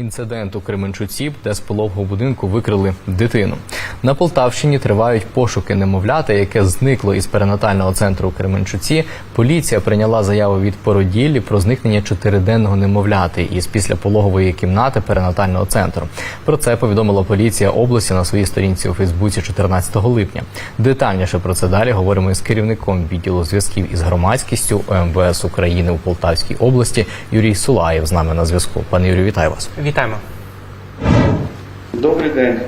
Інцидент у Кременчуці, де з пологового будинку викрили дитину. На Полтавщині тривають пошуки немовляти, яке зникло із перинатального центру у Кременчуці. Поліція прийняла заяву від породіллі про зникнення чотириденного немовляти із післяпологової кімнати перинатального центру. Про це повідомила поліція області на своїй сторінці у Фейсбуці 14 липня. Детальніше про це далі говоримо із керівником відділу зв'язків із громадськістю ОМВС України у Полтавській області Юрій Сулаєв з нами на зв'язку. Пане Юрію, вітаю вас. Вітаємо. Добрий день.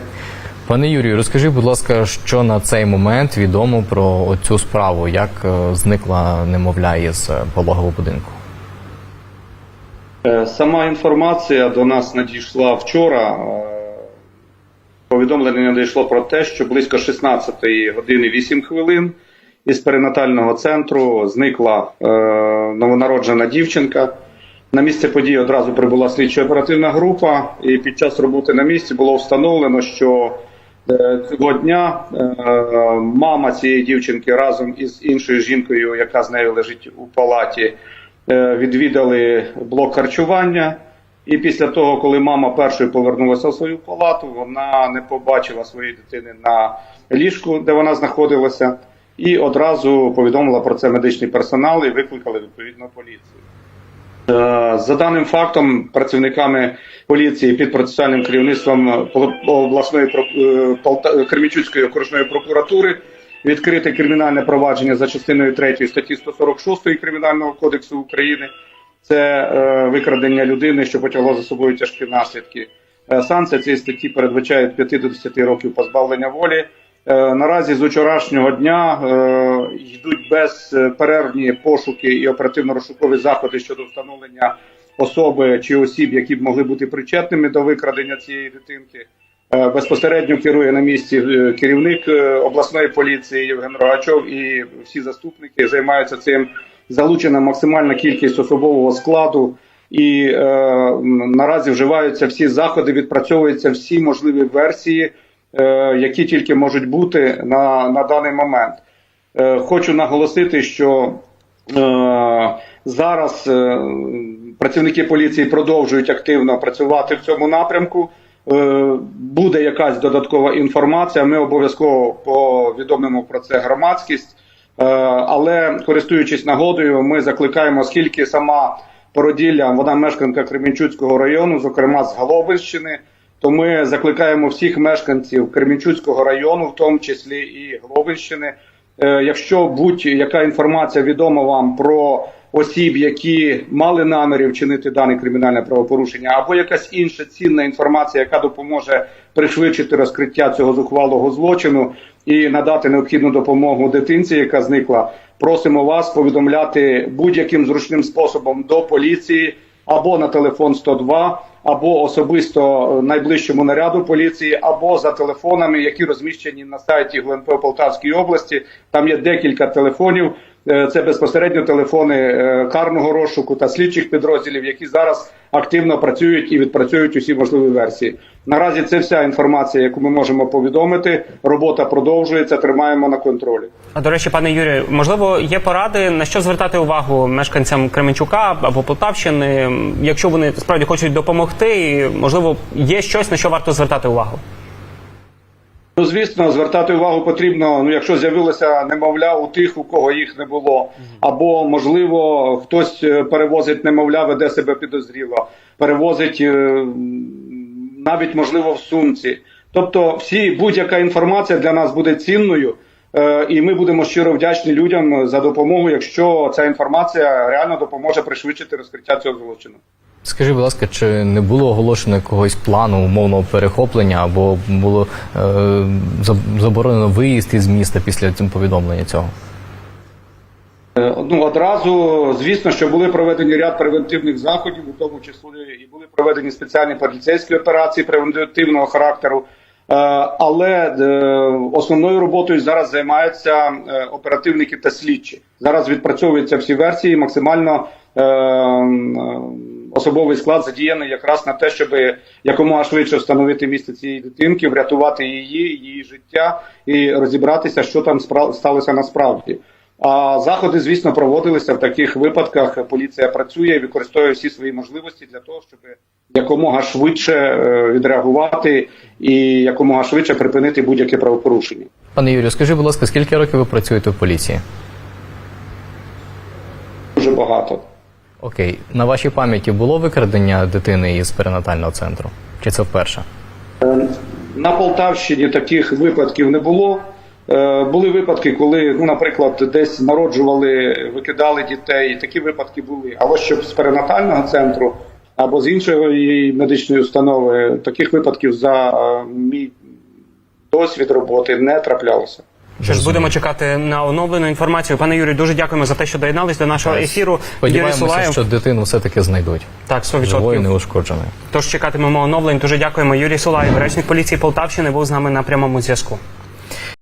Пане Юрію, розкажіть, будь ласка, що на цей момент відомо про цю справу, як е, зникла немовля із е, пологового будинку? Е, Сама інформація до нас надійшла вчора. Повідомлення надійшло про те, що близько 16 години 8 хвилин із перинатального центру зникла е, новонароджена дівчинка. На місце події одразу прибула слідчо-оперативна група, і під час роботи на місці було встановлено, що е, цього дня е, мама цієї дівчинки разом із іншою жінкою, яка з нею лежить у палаті, е, відвідали блок харчування. І після того, коли мама першою повернулася в свою палату, вона не побачила своєї дитини на ліжку, де вона знаходилася, і одразу повідомила про це медичний персонал і викликали відповідно поліцію. Е, За даним фактом, працівниками поліції під процесуальним керівництвом Пол- обласної е, Кременчуцької окружної прокуратури відкрите кримінальне провадження за частиною 3 статті 146 Кримінального кодексу України. Це е, викрадення людини, що потягло за собою тяжкі наслідки. Е, санкція цієї статті передбачає від 5 до 10 років позбавлення волі. Е, наразі з вчорашнього дня е, йдуть безперервні пошуки і оперативно-розшукові заходи щодо встановлення особи чи осіб, які б могли бути причетними до викрадення цієї дитинки. Е, Безпосередньо керує на місці е, керівник е, обласної поліції Євген Рогачов і всі заступники займаються цим. Залучена максимальна кількість особового складу, і е, наразі вживаються всі заходи, відпрацьовуються всі можливі версії, е, які тільки можуть бути на, на даний момент. Е, хочу наголосити, що е, зараз е, працівники поліції продовжують активно працювати в цьому напрямку. Е, Буде якась додаткова інформація. Ми обов'язково повідомимо про це громадськість. Е, Але користуючись нагодою, ми закликаємо, оскільки сама породілля, вона мешканка Кременчуцького району, зокрема з Головищини, то ми закликаємо всіх мешканців Кременчуцького району, в тому числі і Головищини, Е, Якщо будь-яка інформація відома вам про осіб, які мали наміри вчинити дане кримінальне правопорушення, або якась інша цінна інформація, яка допоможе пришвидшити розкриття цього зухвалого злочину і надати необхідну допомогу дитинці, яка зникла, просимо вас повідомляти будь-яким зручним способом до поліції або на телефон 102, або особисто найближчому наряду поліції, або за телефонами, які розміщені на сайті ГУНП Полтавської області. Там є декілька телефонів. Е, Це безпосередньо телефони е, карного розшуку та слідчих підрозділів, які зараз активно працюють і відпрацюють усі можливі версії. Наразі це вся інформація, яку ми можемо повідомити. Робота продовжується, тримаємо на контролі. А до речі, пане Юрію, можливо, є поради на що звертати увагу мешканцям Кременчука або Полтавщини, якщо вони справді хочуть допомогти, і можливо є щось на що варто звертати увагу. Ну, звісно, звертати увагу потрібно. Ну, якщо з'явилося немовля у тих, у кого їх не було, або можливо хтось е, перевозить немовля, веде себе підозріло, перевозить е, навіть можливо в сумці. Тобто, всі будь-яка інформація для нас буде цінною, е, і ми будемо щиро вдячні людям за допомогу, якщо ця інформація реально допоможе пришвидшити розкриття цього злочину. Скажіть, будь ласка, чи не було оголошено якогось плану умовного перехоплення, або було е, заборонено виїзд із міста після цим повідомлення цього? Е, Ну одразу, звісно, що були проведені ряд превентивних заходів, у тому числі і були проведені спеціальні поліцейські операції превентивного характеру. Е, Але е, основною роботою зараз займаються оперативники та слідчі. Зараз відпрацьовуються всі версії, максимально особовий склад задіяний якраз на те, щоб якомога швидше встановити місце цієї дитинки, врятувати її, її життя і розібратися, що там сталося насправді. А заходи, звісно, проводилися в таких випадках. Поліція працює, використовує всі свої можливості для того, щоб якомога швидше е, відреагувати і якомога швидше припинити будь-яке правопорушення. Пане Юрію, скажіть, будь ласка, скільки років ви працюєте в поліції? Дуже багато. Окей, на вашій пам'яті було викрадення дитини із перинатального центру? Чи це вперше? На Полтавщині таких випадків не було. Е, Були випадки, коли, ну, наприклад, десь народжували, викидали дітей. Такі випадки були. Але щоб з перинатального центру або з іншої медичної установи, таких випадків за е, мій досвід роботи не траплялося. Що ж, будемо чекати на оновлену інформацію. Пане Юрію, дуже дякуємо за те, що доєднались до нашого ефіру. Юрій Сподіваємося, Сулаєв. що дитину все-таки знайдуть. Так, 100%. Живою неушкодженою. Тож чекатимемо оновлень. Дуже дякуємо. Юрій Сулаєв, речник поліції Полтавщини, був з нами на прямому зв'язку.